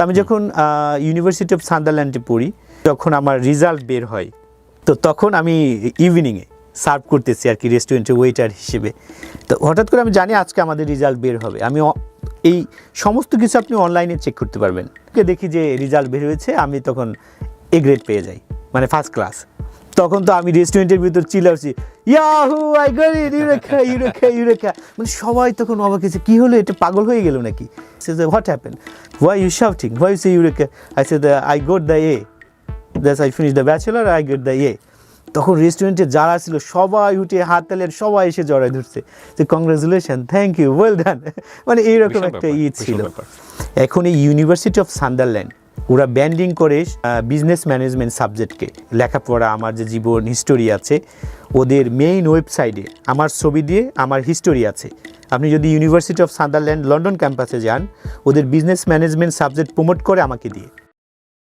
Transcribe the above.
তো আমি যখন ইউনিভার্সিটি অফ সান্দারল্যান্ডে পড়ি, যখন আমার রেজাল্ট বের হয়, তো তখন আমি ইভিনিংয়ে সার্ভ করতেছি আর কি রেস্টুরেন্টে ওয়েটার হিসেবে। তো হঠাৎ করে আমি জানি আজকে আমাদের রেজাল্ট বের হবে। আমি এই সমস্ত কিছু আপনি অনলাইনে চেক করতে পারবেন। দেখি যে রেজাল্ট বের হয়েছে, আমি তখন এ গ্রেড পেয়ে যাই। মানে ফার্স্ট ক্লাস তখন তো আমি রেস্টুরেন্টের ভিতর চিল্লাচ্ছি yahoo I got it eureka eureka eureka মানে সবাই তখন অবাক হয়েছে কি হলো? এটা পাগল হয়ে গেল নাকি? সে what happen why you shouting why say eureka I say the I got the a that's I finish the bachelor I get the a তখন রেস্টুরেন্টে যারা ছিল সবাই উঠে হাত তালের সবাই এসে জড়ায় ধরছে। যে congratulation thank you well done মানে এইরকম একটা ব্যাপার, ই ছিল। এখন এই ইউনিভার্সিটি অফ সান্দারল্যান্ড ওরা ব্যান্ডিং করে বিজনেস ম্যানেজমেন্ট সাবজেক্টকে লেখাপড়া, আমার যে জীবন হিস্টোরি আছে, ওদের মেইন ওয়েবসাইটে আমার ছবি দিয়ে আমার হিস্টোরি আছে। আপনি যদি ইউনিভার্সিটি অফ সাদারল্যান্ড লন্ডন ক্যাম্পাসে যান, ওদের বিজনেস ম্যানেজমেন্ট সাবজেক্ট প্রমোট করে আমাকে দিয়ে।